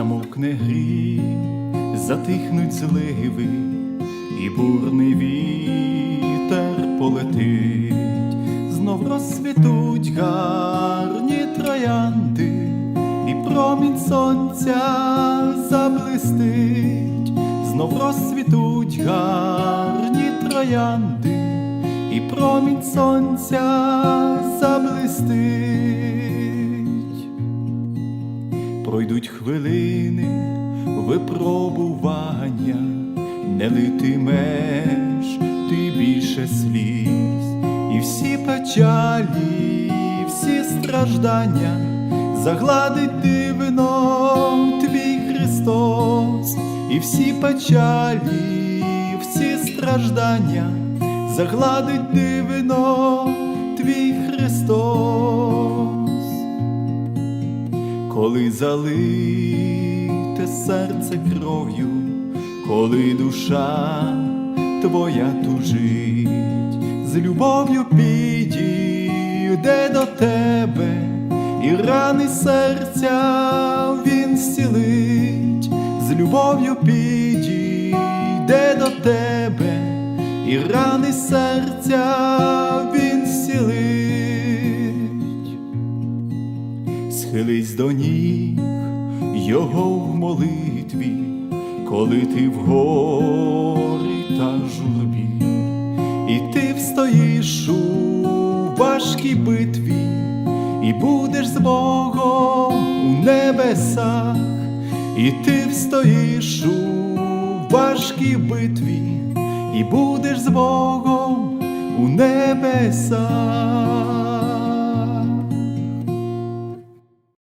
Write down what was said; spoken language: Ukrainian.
Замовкне грі, затихнуть зливи, і бурний вітер полетить, знов розцвітуть гарні троянди, і промінь сонця заблистить, знов розцвітуть гарні троянди, і промінь сонця заблистить. Пройдуть хвилини випробування, не литимеш ти більше сліз, і всі печалі, всі страждання загладить дивно твій Христос, і всі печалі, всі страждання загладить дивно твій Христос коли залите серце кров'ю, коли душа твоя тужить, з любов'ю підійде до тебе, і рани серця він зцілить, з любов'ю підійде до тебе, і рани серця схились до ніг його в молитві, коли ти в горі та журбі, і ти встоїш у важкій битві, і будеш з Богом у небесах, і ти встоїш у важкій битві, і будеш з Богом у небесах.